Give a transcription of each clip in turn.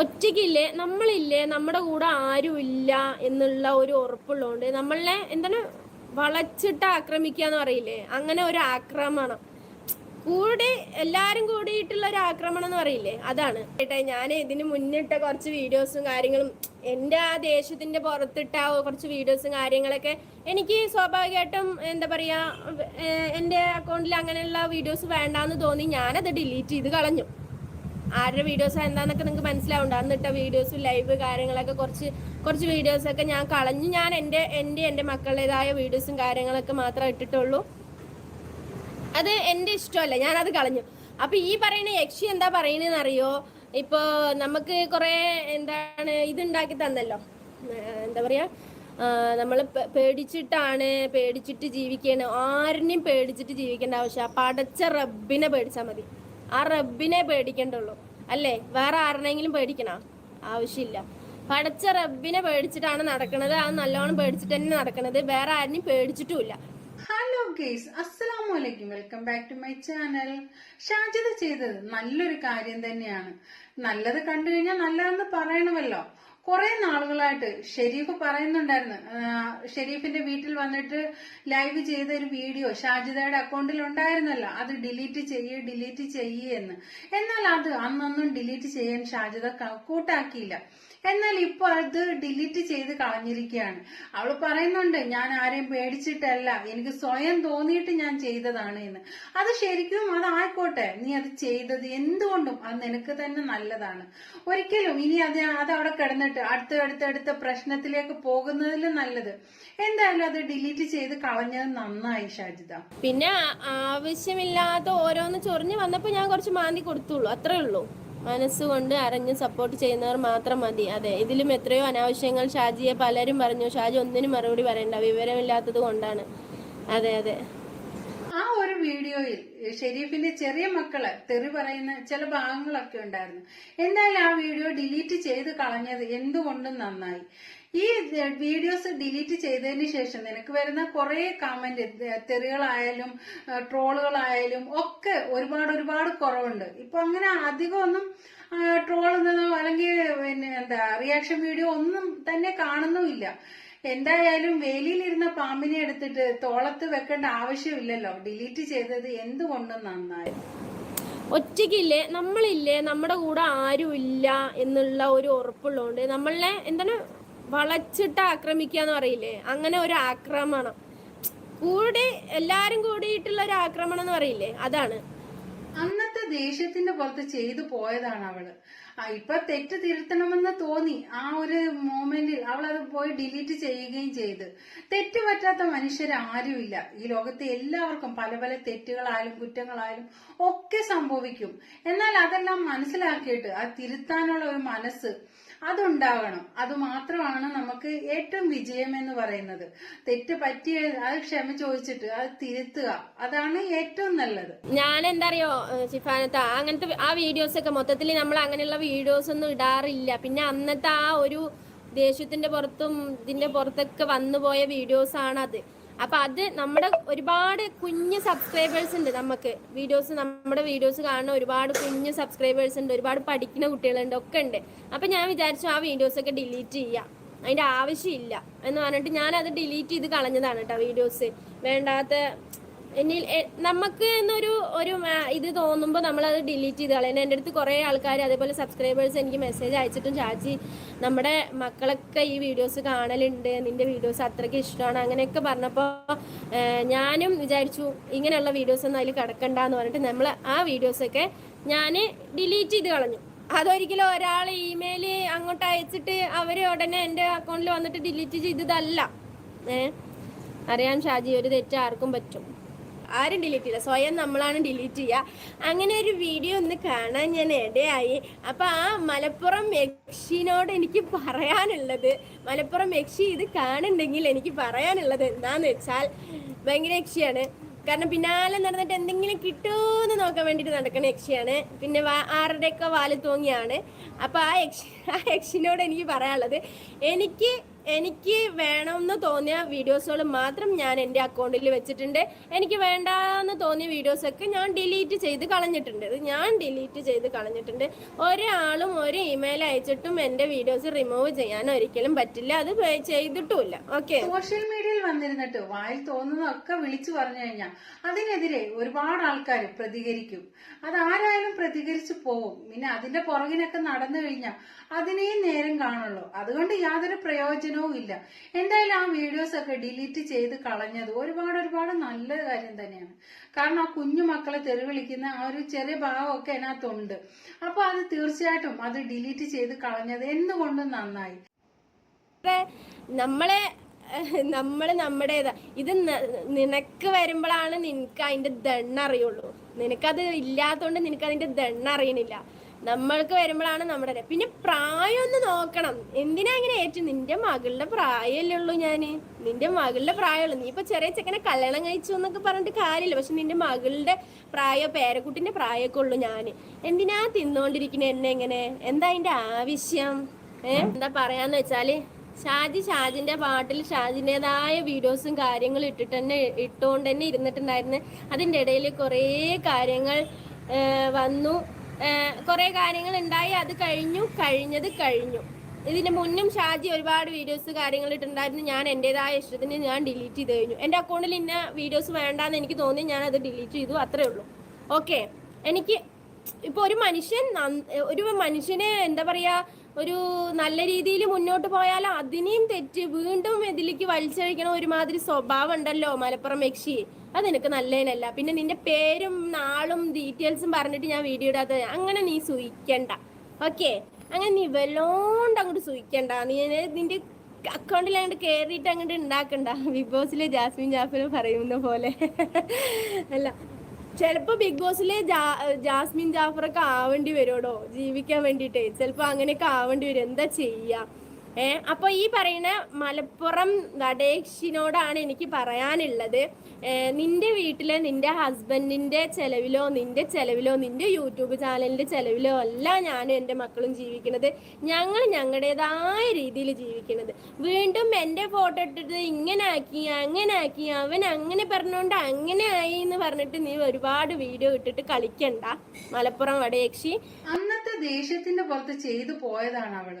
ഒറ്റയ്ക്കില്ലേ? നമ്മളില്ലേ? നമ്മുടെ കൂടെ ആരുമില്ല എന്നുള്ള ഒരു ഉറപ്പുള്ളതുകൊണ്ട് നമ്മളെ എന്താണ് വളച്ചിട്ട് ആക്രമിക്കുക എന്ന് പറയില്ലേ? അങ്ങനെ ഒരു ആക്രമണം. കൂടെ എല്ലാരും കൂടിയിട്ടുള്ള ഒരു ആക്രമണം എന്ന് പറയില്ലേ? അതാണ്. കേട്ടെ ഞാൻ ഇതിന് മുന്നിട്ട കുറച്ച് വീഡിയോസും കാര്യങ്ങളും എന്റെ ആ ദേശത്തിന്റെ പുറത്തിട്ട കുറച്ച് വീഡിയോസും കാര്യങ്ങളൊക്കെ എനിക്ക് സ്വാഭാവികമായിട്ടും എന്താ പറയാ എന്റെ അക്കൗണ്ടിൽ അങ്ങനെയുള്ള വീഡിയോസ് വേണ്ടാന്ന് തോന്നി ഞാനത് ഡിലീറ്റ് ചെയ്ത് കളഞ്ഞു. ആരുടെ വീഡിയോസ് എന്താന്നൊക്കെ നിങ്ങൾക്ക് മനസ്സിലാവുണ്ട്. അന്നിട്ട വീഡിയോസ് ലൈവ് കാര്യങ്ങളൊക്കെ കുറച്ച് കുറച്ച് വീഡിയോസൊക്കെ ഞാൻ കളഞ്ഞു ഞാൻ എന്റെ എന്റെ എന്റെ മക്കളുടേതായ വീഡിയോസും കാര്യങ്ങളൊക്കെ മാത്രം ഇട്ടിട്ടുള്ളൂ. അത് എന്റെ ഇഷ്ടമല്ല. ഞാനത് കളഞ്ഞു. അപ്പൊ ഈ പറയുന്ന യക്ഷി എന്താ പറയണെന്ന് അറിയോ നമുക്ക് കുറെ എന്താണ് ഇതുണ്ടാക്കി തന്നല്ലോ. എന്താ പറയാ? നമ്മൾ പേടിച്ചിട്ടാണ് പേടിച്ചിട്ട് ജീവിക്കണം ആരിനെയും പേടിച്ചിട്ട് ജീവിക്കേണ്ട ആവശ്യം. പടച്ച റബ്ബിനെ പേടിച്ചാൽ മതി. ആ റബ്ബിനെ പേടിക്കണ്ടുള്ളൂ. അല്ലേ? വേറെ ആരുടെയെങ്കിലും പേടിക്കണോ? ആവശ്യമില്ല. പടച്ച റബ്ബിനെ പേടിച്ചിട്ടാണ് നടക്കുന്നത് അത് നല്ലോണം പേടിച്ചിട്ട് തന്നെ നടക്കുന്നത് വേറെ ആരെയും പേടിച്ചിട്ടുമില്ല. ഹലോ ഗേസ് അസ്സലാമു അലൈക്കും welcome back to my channel Shajitha ചെയ്തത് നല്ലൊരു കാര്യം തന്നെയാണ്. നല്ലത് കണ്ടു കഴിഞ്ഞാൽ നല്ലതെന്ന് പറയണമല്ലോ. കുറെ നാളുകളായിട്ട് ഷെരീഫ് പറയുന്നുണ്ടായിരുന്നു ഷെരീഫിന്റെ വീട്ടിൽ വന്നിട്ട് ലൈവ് ചെയ്ത ഒരു വീഡിയോ ഷാജിദയുടെ അക്കൗണ്ടിൽ ഉണ്ടായിരുന്നല്ലോ. അത് ഡിലീറ്റ് ചെയ്യേ ഡിലീറ്റ് ചെയ്യേ എന്ന്. എന്നാൽ അത് അന്നൊന്നും ഡിലീറ്റ് ചെയ്യാൻ ഷാജിദ കൂട്ടാക്കിയില്ല. എന്നാൽ ഇപ്പൊ അത് ഡിലീറ്റ് ചെയ്ത് കളഞ്ഞിരിക്കുകയാണ്. അവൾ പറയുന്നുണ്ട് ഞാൻ ആരെയും പേടിച്ചിട്ടല്ല. എനിക്ക് സ്വയം തോന്നിയിട്ട് ഞാൻ ചെയ്തതാണ് എന്ന്. അത് ശരിക്കും അത് അതായിക്കോട്ടെ. നീ അത് ചെയ്തത് എന്തുകൊണ്ടും അത് നിനക്ക് തന്നെ നല്ലതാണ്. ഒരിക്കലും ഇനി അത് അത് അവിടെ കിടന്നിട്ട് അടുത്ത അടുത്ത അടുത്ത പ്രശ്നത്തിലേക്ക് പോകുന്നതിൽ നല്ലത്. എന്തായാലും അത് ഡിലീറ്റ് ചെയ്ത് കളഞ്ഞത് നന്നായി ഷാജിത പിന്നെ ആവശ്യമില്ലാതെ ആവശ്യമില്ലാത്ത ഓരോന്ന് ചൊറിഞ്ഞു വന്നപ്പോൾ ഞാൻ കുറച്ച് മാന്തി കൊടുത്തുള്ളൂ. അത്രേ ഉള്ളൂ. മനസ്സുകൊണ്ട് അറിഞ്ഞ് സപ്പോർട്ട് ചെയ്യുന്നവർ മാത്രം മതി. അതെ ഇതിലും എത്രയോ അനാവശ്യങ്ങൾ ഷാജിയെ പലരും പറഞ്ഞു. ഷാജി ഒന്നിനും മറുപടി പറയണ്ട. വിവരമില്ലാത്തത് കൊണ്ടാണ്. അതെ അതെ. ആ ഒരു വീഡിയോയിൽ ഷെരീഫിന്റെ ചെറിയ മക്കൾ തെറി പറയുന്ന ചില ഭാഗങ്ങളൊക്കെ ഉണ്ടായിരുന്നു. എന്തായാലും ആ വീഡിയോ ഡിലീറ്റ് ചെയ്ത് കളഞ്ഞത് എന്തുകൊണ്ടും നന്നായി. ഈ വീഡിയോസ് ഡിലീറ്റ് ചെയ്തതിന് ശേഷം നിനക്ക് വരുന്ന കുറെ കമന്റ് തെറികളായാലും ട്രോളുകളായാലും ഒക്കെ ഒരുപാട് ഒരുപാട് കുറവുണ്ട്. ഇപ്പൊ അങ്ങനെ അധികം ഒന്നും ട്രോളുന്നതോ അല്ലെങ്കിൽ പിന്നെ എന്താ റിയാക്ഷൻ വീഡിയോ ഒന്നും തന്നെ കാണുന്നുമില്ല. എന്തായാലും വേലിയിലിരുന്ന പാമ്പിനെ എടുത്തിട്ട് തോളത്ത് വെക്കേണ്ട ആവശ്യമില്ലല്ലോ. ഡിലീറ്റ് ചെയ്തത് എന്തുകൊണ്ടും നന്നായി. ഒറ്റയ്ക്കില്ലേ? നമ്മളില്ലേ? നമ്മുടെ കൂടെ ആരും ഇല്ല എന്നുള്ള ഒരു ഉറപ്പുള്ളതുകൊണ്ട് നമ്മളെ എന്താണ് വളച്ചിട്ട് ആക്രമിക്കുക എന്ന് പറയില്ലേ? അങ്ങനെ ഒരു ആക്രമണം. കൂടെ എല്ലാരും കൂടിയിട്ടുള്ള ഒരു ആക്രമണം എന്ന് പറയില്ലേ? അതാണ്. അന്നത്തെ ദേഷ്യത്തിന്റെ പുറത്ത് ചെയ്തു പോയതാണ് അവൾ. ഇപ്പൊ തെറ്റ് തിരുത്തണമെന്ന് തോന്നി ആ ഒരു മോമെന്റിൽ അവൾ അത് പോയി ഡിലീറ്റ് ചെയ്യുകയും ചെയ്ത്. തെറ്റ് പറ്റാത്ത മനുഷ്യർ ആരുമില്ല ഈ ലോകത്തെ എല്ലാവർക്കും പല പല തെറ്റുകളായാലും കുറ്റങ്ങളായാലും ഒക്കെ സംഭവിക്കും. എന്നാൽ അതെല്ലാം മനസ്സിലാക്കിയിട്ട് അത് തിരുത്താനുള്ള ഒരു മനസ്സ് അതുണ്ടാകണം. അത് മാത്രമാണ് നമുക്ക് ഏറ്റവും വിജയം എന്ന് പറയുന്നത്. തെറ്റ് പറ്റിയ അത് ക്ഷമ ചോദിച്ചിട്ട് അത് തിരുത്തുക. അതാണ് ഏറ്റവും നല്ലത്. ഞാൻ എന്താ അറിയോ അങ്ങനത്തെ ആ വീഡിയോസ് ഒക്കെ മൊത്തത്തിൽ നമ്മൾ അങ്ങനെയുള്ള വീഡിയോസ് ഒന്നും ഇടാറില്ല. പിന്നെ അന്നത്തെ ആ ഒരു ദേഷ്യത്തിന്റെ പുറത്തും ഇതിന്റെ പുറത്തൊക്കെ വന്നു പോയ വീഡിയോസ് ആണ് അത് അപ്പൊ അത് നമ്മുടെ ഒരുപാട് കുഞ്ഞ് സബ്സ്ക്രൈബേഴ്സ് ഉണ്ട് നമുക്ക്. വീഡിയോസ് നമ്മുടെ വീഡിയോസ് കാണുന്ന ഒരുപാട് കുഞ്ഞ് സബ്സ്ക്രൈബേഴ്സ് ഉണ്ട് ഒരുപാട് പഠിക്കുന്ന കുട്ടികളുണ്ട് ഒക്കെ ഉണ്ട്. അപ്പൊ ഞാൻ വിചാരിച്ചു ആ വീഡിയോസ് ഒക്കെ ഡിലീറ്റ് ചെയ്യാം. അതിന്റെ ആവശ്യമില്ല എന്ന് പറഞ്ഞിട്ട് ഞാൻ അത് ഡിലീറ്റ് ചെയ്ത് കളഞ്ഞതാണ് കേട്ടോ വീഡിയോസ് വേണ്ടാത്ത നമുക്ക് എന്നൊരു ഒരു ഇത് തോന്നുമ്പോൾ നമ്മൾ അത് ഡിലീറ്റ് ചെയ്ത് കളയുന്നത് എന്റെ അടുത്ത് കുറേ ആൾക്കാർ അതേപോലെ സബ്സ്ക്രൈബേഴ്സ് എനിക്ക് മെസ്സേജ് അയച്ചിട്ടും ചാച്ചി നമ്മുടെ മക്കളൊക്കെ ഈ വീഡിയോസ് കാണലുണ്ട്. നിന്റെ വീഡിയോസ് അത്രയ്ക്ക് ഇഷ്ടമാണ്. അങ്ങനെയൊക്കെ പറഞ്ഞപ്പോൾ ഞാനും വിചാരിച്ചു ഇങ്ങനെയുള്ള വീഡിയോസ് ഒന്നും അതിൽ കിടക്കണ്ട എന്ന് പറഞ്ഞിട്ട് നമ്മൾ ആ വീഡിയോസൊക്കെ ഞാൻ ഡിലീറ്റ് ചെയ്ത് കളഞ്ഞു. അതൊരിക്കലും ഒരാൾ ഇമെയിൽ അങ്ങോട്ട് അയച്ചിട്ട് അവർ ഉടനെ എന്റെ അക്കൗണ്ടിൽ വന്നിട്ട് ഡിലീറ്റ് ചെയ്തതല്ല. ഏഹ് അറിയാം ഷാജി ഒരു തെറ്റ് ആർക്കും പറ്റും. ആരും ഡിലീറ്റ് ചെയ്യില്ല. സ്വയം നമ്മളാണ് ഡിലീറ്റ് ചെയ്യുക. അങ്ങനെ ഒരു വീഡിയോ ഒന്ന് കാണാൻ ഞാൻ ഇടയായി. അപ്പം ആ മലപ്പുറം യക്ഷിനോട് എനിക്ക് പറയാനുള്ളത് മലപ്പുറം യക്ഷി ഇത് കാണുന്നുണ്ടെങ്കിൽ എനിക്ക് പറയാനുള്ളത് എന്താണെന്ന് വെച്ചാൽ ഭയങ്കര യക്ഷിയാണ്. കാരണം പിന്നാലെ നടന്നിട്ട് എന്തെങ്കിലും കിട്ടുമെന്ന് നോക്കാൻ വേണ്ടിയിട്ട് നടക്കുന്ന യക്ഷിയാണ്. പിന്നെ ആരുടെയൊക്കെ വാൽ തൂങ്ങിയാണ്. അപ്പോൾ ആ യക്ഷി ആ യക്ഷിനോട് എനിക്ക് പറയാനുള്ളത് എനിക്ക് എനിക്ക് വേണമെന്ന് തോന്നിയ വീഡിയോസുകൾ മാത്രം ഞാൻ എന്റെ അക്കൗണ്ടിൽ വെച്ചിട്ടുണ്ട്. എനിക്ക് വേണ്ടാന്ന് തോന്നിയ വീഡിയോസൊക്കെ ഞാൻ ഡിലീറ്റ് ചെയ്ത് കളഞ്ഞിട്ടുണ്ട്. ഇത് ഞാൻ ഡിലീറ്റ് ചെയ്ത് കളഞ്ഞിട്ടുണ്ട്. ഒരാളും ഒരു ഇമെയിൽ അയച്ചിട്ടും എന്റെ വീഡിയോസ് റിമൂവ് ചെയ്യാൻ ഒരിക്കലും പറ്റില്ല. അത് ചെയ്തിട്ടുമില്ല. ഓക്കെ? സോഷ്യൽ മീഡിയയിൽ വന്നിരുന്നിട്ട് വായിൽ തോന്നുന്നതൊക്കെ വിളിച്ചു പറഞ്ഞു കഴിഞ്ഞാൽ അതിനെതിരെ ഒരുപാട് ആൾക്കാർ പ്രതികരിക്കും. അതാരായാലും പ്രതികരിച്ചു പോവും. പിന്നെ അതിന്റെ പുറകിനൊക്കെ നടന്നു കഴിഞ്ഞാൽ അതിനെയും നേരം കാണുള്ളൂ. അതുകൊണ്ട് യാതൊരു പ്രയോജനവും ഇല്ല. എന്തായാലും ആ വീഡിയോസ് ഒക്കെ ഡിലീറ്റ് ചെയ്ത് കളഞ്ഞത് ഒരുപാട് ഒരുപാട് നല്ല കാര്യം തന്നെയാണ്. കാരണം ആ കുഞ്ഞു മക്കളെ തെറി വിളിക്കുന്ന ആ ഒരു ചെറിയ ഭാവമൊക്കെ അതിനകത്തുണ്ട്. അപ്പൊ അത് തീർച്ചയായിട്ടും അത് ഡിലീറ്റ് ചെയ്ത് കളഞ്ഞത് എന്തുകൊണ്ടും നന്നായി. നമ്മളെ നമ്മൾ നമ്മുടേതാ. ഇത് നിനക്ക് വരുമ്പോഴാണ് നിനക്ക് അതിന്റെ ദണ്ണ അറിയുള്ളൂ. നിനക്കത് ഇല്ലാത്തോണ്ട് നിനക്ക് അതിന്റെ ദണ്ണ അറിയണില്ല. നമ്മൾക്ക് വരുമ്പോഴാണ് നമ്മുടെ പിന്നെ പ്രായം ഒന്ന് നോക്കണം. എന്തിനാ ഇങ്ങനെ ഏറ്റു? നിന്റെ മകളുടെ പ്രായമല്ലേ ഉള്ളൂ ഞാൻ. നിന്റെ മകളുടെ പ്രായമുള്ളൂ. നീ ഇപ്പൊ ചെറിയ ചെക്കനെ കല്യാണം കഴിച്ചു എന്നൊക്കെ പറഞ്ഞിട്ട് കാര്യമില്ല. പക്ഷെ നിന്റെ മകളുടെ പ്രായോ പേരക്കുട്ടിന്റെ പ്രായമൊക്കെ ഉള്ളൂ ഞാൻ. എന്തിനാ തിന്നുകൊണ്ടിരിക്കുന്നത് എന്നെ എങ്ങനെ എന്താ അതിന്റെ ആവശ്യം? ഏഹ് എന്താ പറയാന്ന് വെച്ചാൽ ഷാജി ഷാജിന്റെ പാട്ടിൽ ഷാജിന്റെതായ വീഡിയോസും കാര്യങ്ങളും ഇട്ടിട്ട് തന്നെ ഇട്ടുകൊണ്ട് തന്നെ ഇരുന്നിട്ടുണ്ടായിരുന്നു. അതിന്റെ ഇടയിൽ കുറേ കാര്യങ്ങൾ വന്നു. കുറേ കാര്യങ്ങൾ ഉണ്ടായി. അത് കഴിഞ്ഞു കഴിഞ്ഞത് കഴിഞ്ഞു. ഇതിന് മുന്നും ഷാജി ഒരുപാട് വീഡിയോസ് കാര്യങ്ങൾ ഇട്ടുണ്ടായിരുന്നു ഞാൻ എന്റെതായ ഇഷ്ടത്തിന് ഞാൻ ഡിലീറ്റ് ചെയ്ത് കഴിഞ്ഞു. എന്റെ അക്കൗണ്ടിൽ ഇന്ന വീഡിയോസ് വേണ്ടാന്ന് എനിക്ക് തോന്നി ഞാൻ അത് ഡിലീറ്റ് ചെയ്തു. അത്രേ ഉള്ളൂ. ഓക്കെ. എനിക്ക് ഇപ്പൊ ഒരു മനുഷ്യൻ ഒരു മനുഷ്യനെ എന്താ പറയാ ഒരു നല്ല രീതിയിൽ മുന്നോട്ട് പോയാൽ അതിനെയും തെറ്റ് വീണ്ടും ഇതിലേക്ക് വലിച്ചഴിക്കണ ഒരുമാതിരി സ്വഭാവം ഉണ്ടല്ലോ മലപ്പുറം യക്ഷി അത് നിനക്ക് നല്ലതിനല്ല പിന്നെ നിന്റെ പേരും നാളും ഡീറ്റെയിൽസും പറഞ്ഞിട്ട് ഞാൻ വീഡിയോ ഇടാത്ത അങ്ങനെ നീ സൂയിക്കണ്ട. ഓക്കെ? അങ്ങനെ നീ വല്ലോണ്ട് അങ്ങോട്ട് സൂയിക്കണ്ട. നീ നിന്റെ അക്കൗണ്ടിൽ അങ്ങോട്ട് കയറിയിട്ട് അങ്ങോട്ട് ഉണ്ടാക്കണ്ട ബിഗ് ബോസിലെ ജാസ്മിൻ ജാഫർ പറയുന്ന പോലെ. അല്ല ചിലപ്പോ ബിഗ് ബോസിലെ ജാസ്മിൻ ജാഫറൊക്കെ ആവേണ്ടി വരുമോ ജീവിക്കാൻ വേണ്ടിട്ടേ ചിലപ്പോ അങ്ങനെയൊക്കെ ആവേണ്ടി വരും. എന്താ ചെയ്യാ? ഏ അപ്പൊ ഈ പറയുന്ന മലപ്പുറം വടേക്ഷിനോടാണ് എനിക്ക് പറയാനുള്ളത്. നിന്റെ വീട്ടിലെ നിന്റെ ഹസ്ബൻഡിന്റെ ചെലവിലോ നിന്റെ ചെലവിലോ നിന്റെ യൂട്യൂബ് ചാനലിന്റെ ചെലവിലോ അല്ല ഞാനും എന്റെ മക്കളും ജീവിക്കുന്നത്. ഞങ്ങൾ ഞങ്ങളുടേതായ രീതിയിൽ ജീവിക്കുന്നത്. വീണ്ടും എന്റെ ഫോട്ടോ ഇട്ടിട്ട് ഇങ്ങനെ ആക്കി അങ്ങനെ ആക്കി അവൻ അങ്ങനെ പറഞ്ഞുകൊണ്ട് അങ്ങനെ ആയി എന്ന് പറഞ്ഞിട്ട് നീ ഒരുപാട് വീഡിയോ ഇട്ടിട്ട് കളിക്കണ്ട. മലപ്പുറം വടയക്ഷി അന്നത്തെ ദേഷ്യത്തിന്റെ പുറത്ത് ചെയ്തു പോയതാണ് അവൾ.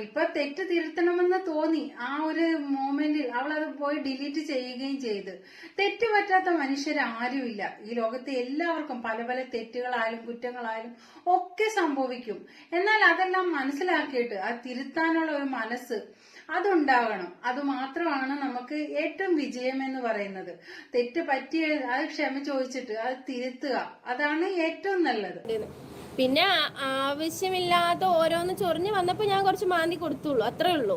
ഇപ്പൊ തെറ്റ് തിരുത്തണമെന്ന് തോന്നി ആ ഒരു മോമെന്റിൽ അവൾ അത് പോയി ഡിലീറ്റ് ചെയ്യുകയും ചെയ്ത്. തെറ്റ് പറ്റാത്ത മനുഷ്യരാരുമില്ല. ഈ ലോകത്ത് എല്ലാവർക്കും പല പല തെറ്റുകളായാലും കുറ്റങ്ങളായാലും ഒക്കെ സംഭവിക്കും. എന്നാൽ അതെല്ലാം മനസ്സിലാക്കിയിട്ട് അത് തിരുത്താനുള്ള ഒരു മനസ്സ് അതുണ്ടാകണം. അത് മാത്രമാണ് നമുക്ക് ഏറ്റവും വിജയം എന്ന് പറയുന്നത്. തെറ്റ് പറ്റിയ അത് ക്ഷമ ചോദിച്ചിട്ട് അത് തിരുത്തുക. അതാണ് ഏറ്റവും നല്ലത്. പിന്നെ ആവശ്യമില്ലാതെ ആവശ്യമില്ലാത്ത ഓരോന്ന് ചൊറിഞ്ഞ് വന്നപ്പോൾ ഞാൻ കുറച്ച് മാന്തി കൊടുത്തുള്ളൂ അത്രേ ഉള്ളൂ.